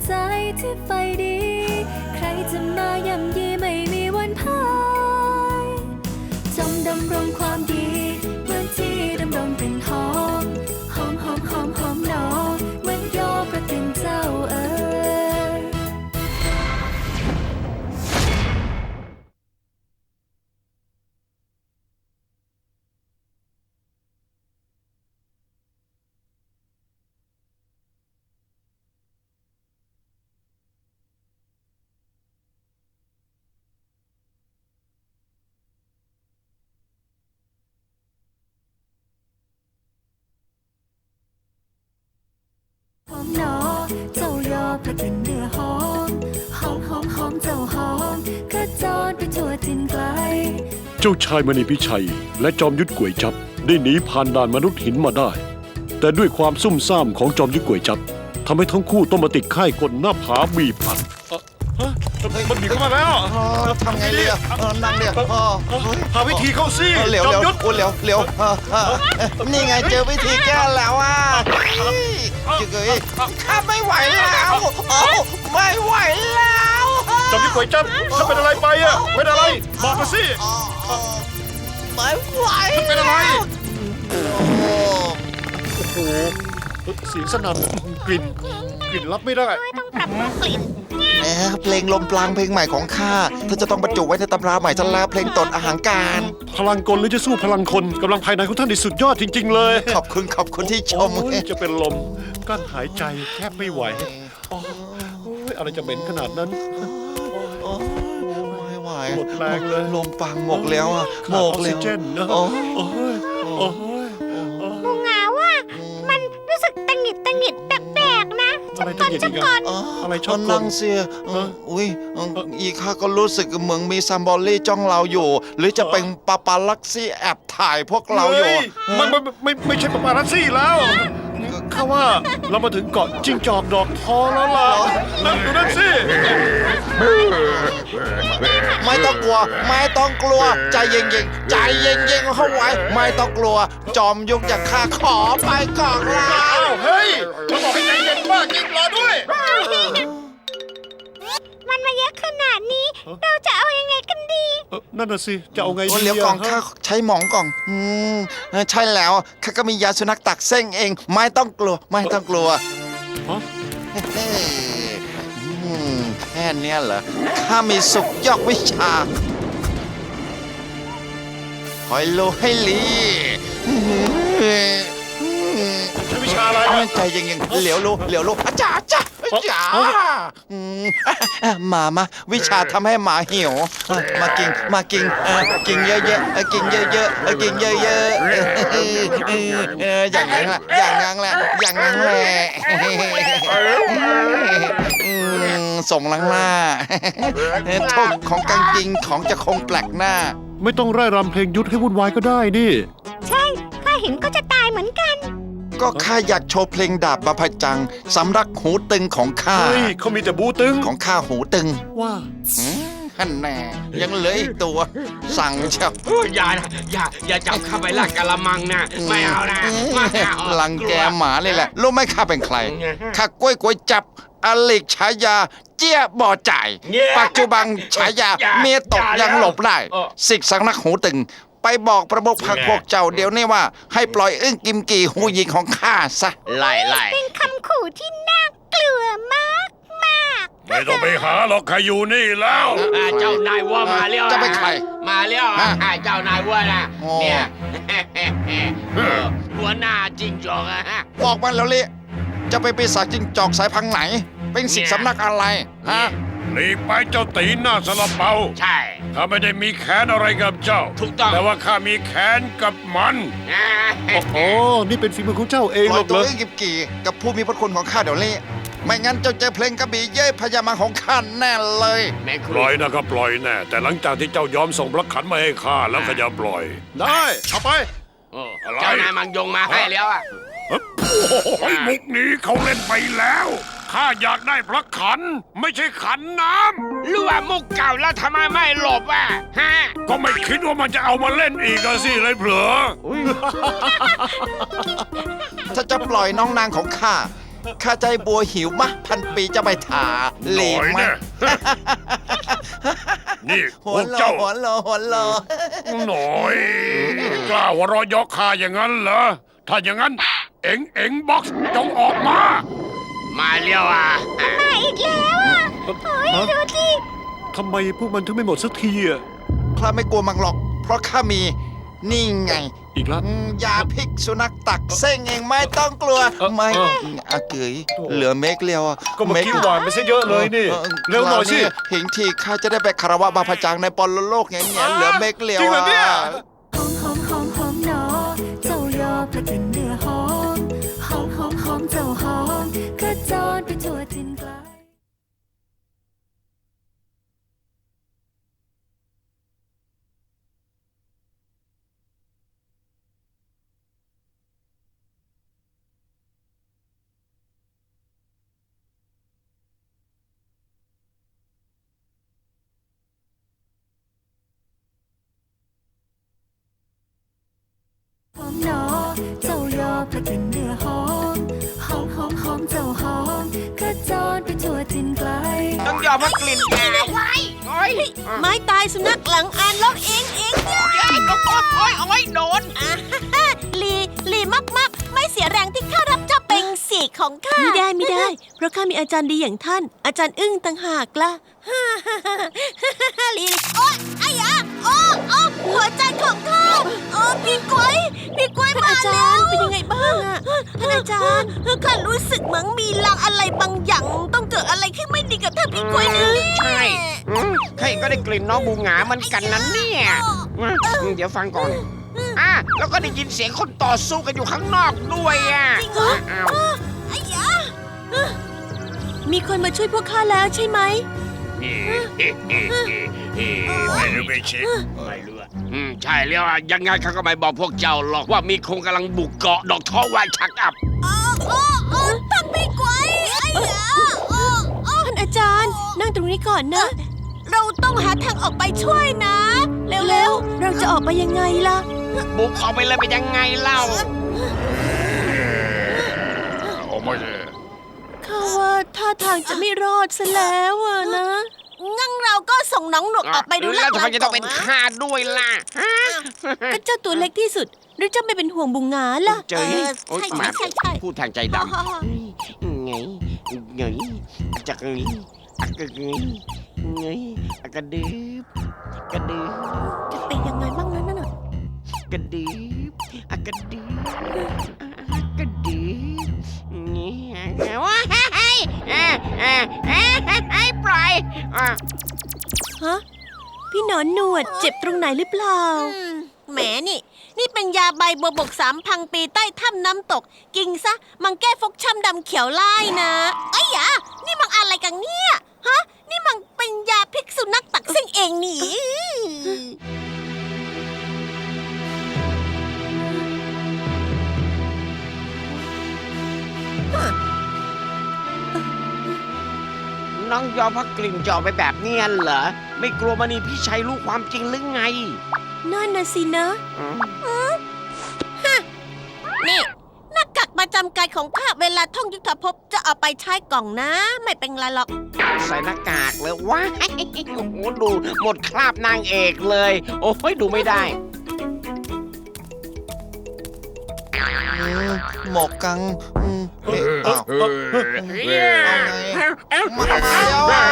จจิตใจที่ไฟดี ใครจะมาย่ำยีไม่มีวันพ่ายจงดำรงความดี เจ้าชายมณีพิชัย และจอมยุทธก๋วยจับได้หนีผ่านด่านมนุษย์หินมาได้ แต่ด้วยความซุ่มซ่ามของจอมยุทธก๋วยจับทำให้ทั้งคู่ต้องมาติดค่ายกลหน้าผาบีบพันมันบีบเข้ามาแล้วเออทำไงดีอะเออนั่งเนี่ยเออเฮ้ยหาวิธีเข้าสิเออเหลวจอเหลมวยุทธโอ้เหลวเหลวเออเออเออนี่ไงเจอวิธีแก้แล้วอะเฮ้ยจึกเอ้ยข้าไม่ไหวแล้วโอ้ไม่ไหวแล้วจอมยุทธ ก๋วยจับถ้าเป็นอะไรไปอะเป็นอะไร บอกมาสิไม่ไหวเป็นอะไร โอ้โหเสียงสนั่นกลิ่นกลิ่นรับไม่ได้แหมเพลงลมปลางเพลงใหม่ของข้าเธอจะต้องบรรจุไว้ในตำราใหม่ฉันแล้วเพลงตดอาหารการ พลังกลหรือจะสู้พลังคนกำลังภายในของท่านนี่สุดยอดจริง ๆ เลยขอบคุณขอบคุณที่ชม โอ้ยจะเป็นลมกั้นหายใจแทบไม่ไหวโอ้ยอะไรจะเหม็นขนาดนั้น ไม่ไหวหมดแรงเลย ลมปางหมกแล้วอะหมขาดกออกแล้ซิวเจนนะโอ้โอ้ยโอ้ย งูเหงาอะมันรู้สึกตังหงิดตังหงิดแปลกๆนะอะไรจะหยิบอีกอะอะไรชอบกลนั่งเสียเอออุ้ยเอออีข้าก็รู้สึกเหมือนมีซัมบอลลี่จ้องเราอยู่ หรือจะเป็นปาปาลักซี่แอบถ่ายพวกเราอยู่ ฮ้ไม่ไม่ไม่ไม่ใช่ปาปารัสซี่แล้ว ข้าว่าเรามาถึงเกาะจิ้งจอกดอกทองแล้วล่ะนั่นดูนั่นสิไม่ต้องกลัว ไม่ต้องกลัว ใจเย็นๆใจเย็นๆเข้าไว้ ไม่ต้องกลัว จอมยุกจากข้าขอไปก่อนละอ้าวเฮ้ยเราบอกให้ใจเย็นมากจริงรอด้วยมัน มาเยอะขนาดนี้เราจะเอายังไงกันดี เอ่อนั่นน่ะสิ จะเอาไงโอ้ดีเลี้ยวกล่องะข้าใช้หมองกล่อง อืมเออใช่แล้วข้าก็มียาสุนัขตักเส้งเอง ไม่ต้องกลัว ไม่ต้องกลัวฮะเฮ้อืมแค่เนี้ยเหรอข้ามีสุกยอกวิชาคอยโลให้ลีอืมใช้วิชาอะไรเอาอะใจเย็นๆเหลียวลูเหลียวลูอาจารย์จ้าอาจารย์ อืมอะหมามาวิชาทำให้หมาหิวอะมากินมากินเออกินเยอะๆเออกินเยอะๆเออกินเยอะๆเออเออเอออย่างนั้นแหละอย่างนั้นแหละอย่างนั้นแหละอืมส่งหลังหน้าโทษของกางกิงของจะคงแปลกหน้า ไม่ต้องไร่รำเพลงยุทธให้วุ่นวายก็ได้นี่ ใช่ ข้าเห็นก็จะตายเหมือนกัน ก็ข้าอยากโชว์เพลงดาบมาพจังสำรักหูตึงของข้า เฮ้ยเขามีแต่บูตึงของข้าหูตึงว่าอืมฮันแน่ยังเหลืออีกตัว สั่งเชียวเอออย่านะอย่าอย่าจับข้าไปลากกะละมังนะไม่เอานะไม่เอาลังแกหมาเลยแหละรู้ไหมข้าเป็นใครข้ากล้วยกล้วยจับอลิกฉายาเจี้ยบ่อจ่าย ปัจจุบันฉายาเมียตกยังหลบได้สิกสังนักหูตึง ไปบอกประมุขพักพวกเจ้าเดี๋ยวนี้ว่า ให้ปล่อยอึ้งกิมกีหูหญิงของข้าซะไล่ไล่เป็นคำขู่ที่น่ากลัวมากมากไม่ต้องไปหาหรอกใครอยู่นี่แล้วอ่าเจ้านายวัวมาแล้วจะเป็นใครมาแล้วฮะอ่าเจ้านายวัวนะโอ้เนี่ยเออหัวหน้าจริงจอกอะฮะบอกมาแล้วลิจะไปปีศาจจิงจอกสายพังไหน เป็นสิกสำนักอะไรฮะ หลีกไปเจ้าตีหน้าสลับเปาใช่ ข้าไม่ได้มีแค้นอะไรกับเจ้า ถูกต้อง แต่ว่าข้ามีแค้นกับมันอ่าโอ้โหนี่เป็นฝีมือของเจ้าเองปหล่รออยกตัเลวยเองกิบกี่กับผู้มีพระคุณของข้าเดี๋ยวนี้ไม่งั้นเจ้าเจอเพลงกระบี่เย้ยพญามังของข้าแน่เลย แม่คปรูล่อยนะครับปล่อยแน่ แต่หลังจากที่เจ้ายอมส่งพระขันมาให้ข้าแล้วก็จะปล่อย ได้เอาไป โอ้อะไร เจ้านายมังยงมาให้แล้วอะโอ้ยมุกนี้เขาเล่นไปแล้ว ข้าอยากได้พระขัน ไม่ใช่ขันน้รู้ว่ามุกเก่าแล้วทำไมไม่หลบอะฮะำก็ไม่คิดว่ามันจะเอามาเล่นอีกอะสิเลยเผลอถ้าจะปล่อยน้องนางของข้า ข้าใจบัวหิวมะพันปีจะไปถาเหลหน่มอยมะนะนี่พหัววกโลเจ้าหัวโลหัวโลหน่อยกล้าหัวเรอยอกข้าอย่างนั้นเหรอถ้าอย่างนั้น เอ็งเอ็งบ็อกซ์จงออกมา มาเร็วอะ มาอีกแล้วอะโอ้ยดูสิทำไมพวกมันถึงไม่หมดสักทีอะ ข้าไม่กลัวมังหรอก เพราะข้ามี นี่ไงอีกแล้วอืมยาพิษสุนัขตักเส้งเองไม่ต้องกลัว เออไม่เอออาเกยเหลือเมกเลียวอะก็เมื่อกี้หวานไปซะเยอะเลยนี่ ออเร็วหน่อยสิ คราวเห็นทีข้าจะได้ไปคารวะบาพจังในปรโลกแง่ๆเหลือเมกเลียวจริงเหรอเนี่ย เจ้าหอมกระจรไปทั่วทินไกล ต้องยอมว่ากลิ่นแก่โอ้ยไม้ตายสุนัขหลังอ่านลอกเองเองเนี่ยโอ้ยโอ้ยโดนลีลีมากมากๆ ไม่เสียแรงที่ข้ารับเจ้าเป็นสีของข้าไม่ได้ไม่ได้ เพราะข้ามีอาจารย์ดีอย่างท่าน อาจารย์อึ้งต่างหากล่ะ ลีโอ๊ยไอ้ยาโอ้โอ้หัวใจของข้าโอ้พี่กล้วยพี่กล้วยท่านมาอาจาแล้รย์วเป็น ท่านอาจารย์ข้ารู้สึกเหมือนมีลางอะไรบางอย่าง ต้องเกิดอะไรขึ้นไม่ดีกับท่านพี่กล้วยแน่ๆ ใช่อืมใครก็ได้กลิ่นน้องบูหงาเหมันกันนั้นเนี่ยอืมเดี๋ยวฟังก่อน อะ แล้วก็ได้ยินเสียงคนต่อสู้กันอยู่ข้างนอกด้วยอะจริงเหรอ อ้าวไอ้ยามีคนมาช่วยพวกข้าแล้วใช่ไหม ไม่รู้ไม่ชิดไม่รู้อะอืมใช่แล้วอะยังไงเขาก็ไม่บอกพวกเจ้าหรอกว่ามีคนกำลังบุกเกาะดอกท้อวายชักอับโอ้โอ้โอ้ท่านพี่กล้วยท่านอาจารย์ นั่งตรงนี้ก่อนนะ เราต้องหาทางออกไปช่วยนะ เร็วๆ เราจะออกไปยังไงล่ะ บุกออกไปเลยเป็นยังไงเล่าออกมาเลยข้าว่าท่าทางจะไม่รอดซะแล้วอะนะ งั้นเราก็ส่งน้องหนวกออกไปดูแล้วทำไมดจะต้องเป็นข้าด้วยล่ะฮะก็เจ้าตัวเล็กที่สุดหรือเจ้าไม่เป็นห่วงบุงหงาล่ะเจอโอ๊ยใช่หมาใช่ใช่พูดทางใจดำไงไงจักไงอักกะไงไงอักกระดืบกระดืบจะเป็นยังไงบ้างนั้นน่ะกระดืบอักกระดืบอักกระดืบนี่ว้าย เอ้ยเอ้ยเอ้ยเอ้ยปล่อยอะฮะพี่หนอนหนวดเจ็บตรงไหนหรือเปล่า อืมแหมนี่ นี่เป็นยาใบบัวบกสามพังปีใต้ถ้ำน้ำตก กินซะ มันแก้ฟกช้ำดำเขียวไล่นะไอ้ยานี่มันอะไรกันเนี่ย ฮะ นี่มันเป็นยาพิษสุนัขตักซิ่งเองนี่ น้องยอมพักกลิ่นจะออกไปแบบเนี้ยเหรอ ไม่กลัวมณีพี่ชัยรู้ความจริงหรือไงนั่นน่ะสินะอืมนี่หน้ากากประจำกายของข้าเวลาท่องยุทธภพจะเอาไปใช้กล่องนะ ไม่เป็นไรหรอก ใส่หน้ากากเลยว้ายโอ้โหดูหมดคราบนางเอกเลย โอ้ยดูไม่ได้ หมกกัง ถ้าวเออเอาไงมาเดียวอะ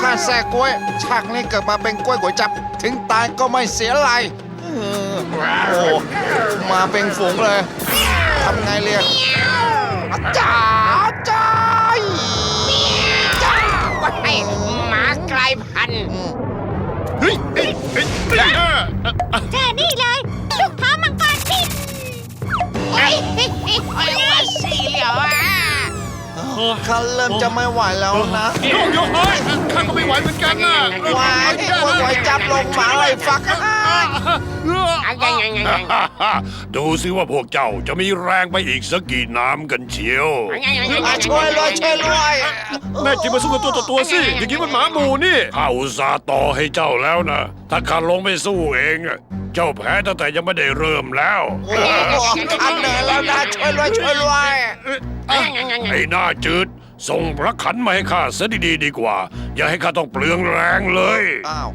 ข้าแซ่กล้วยฉากนี้เกิดมาเป็นกล้วยก๋วยจับ ถึงตายก็ไม่เสียไรเออโอ้มาเป็นฝูงเลยทำไงเรียกจ้าจ้าจ้าว้ายหมากลายพันธุ์เฮ้ยเฮ้ยเฮ้ยเฮ้ยแค่นี้เลย ไอ้ไอ้ว่าสีเหลียวอะข้าเริ่มจะไม่ไหวแล้วนะโยกโยกเฮ้ยข้าก็ไม่ไหวเหมือนกันนะวายกล้วยก๋วยจับลงหมาเลยฟัก ดูสิว่าพวกเจ้าจะมีแรงไปอีกสักกี่น้ำกันเชียว ช่วยเลยช่วยด้วยแม่กินมาสู้กันตัวต่อตัวสิอย่างนี้มันหมาหมูนี่ข้าอุตส่าห์ต่อให้เจ้าแล้วนะ ถ้าข้าลงไปสู้เองเจ้าแพ้ตั้งแต่ยังไม่ได้เริ่มแล้วอันเหนื่อยแล้วนะช่วยด้วยช่วยด้วยไอ้หน้าจืด ส่งพระขันมาให้ข้าซะดีๆดีกว่า อย่าให้ข้าต้องเปลืองแรงเลยอ้าว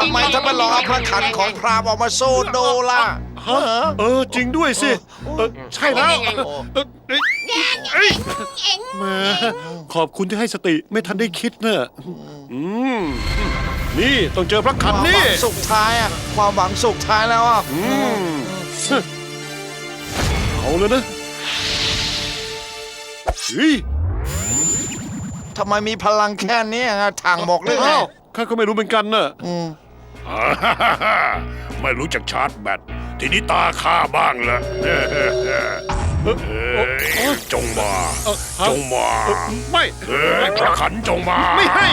ทำไมจะไม่ลองเอาพระขันของพราหมณ์ออกมาสู้ดูล่ะฮะเออจริงด้วยสิเออใช่แล้วเออเอ้ยเอ้ยแหมาขอบคุณที่ให้สติไม่ทันได้คิดเนอะอืมนี่ต้องเจอพระขันความหนี่ วังสุดท้ายอะความหวังสุดท้ายแล้วอะอืมเอาเลยนะเฮ้ย ทำไมมีพลังแค่นี้อะถังหมกหรือไงอ้าวข้าก็ไม่รู้เหมือนกันน่ะอืมไม่รู้จักชาร์จแบต ทีนี้ตาข้าบ้างละเฮ้ยจงมา เอ่อฮะจงมา ไม่เฮ้ยพระขันจงมา ไม่ให้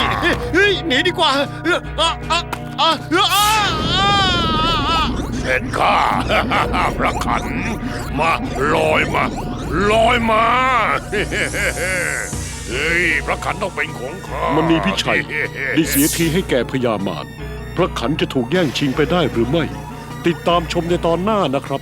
เฮ้ยหนีดีกว่าเอออะอะอะเอออะอะอะเห็นข้า พระขัน มาลอยมา ลอยมา เฮ้ยพระขันต้องเป็นของข้ามณีพิชัยได้เสียทีให้แก่พญามารพระขันจะถูกแย่งชิงไปได้หรือไม่ ติดตามชมในตอนหน้านะครับ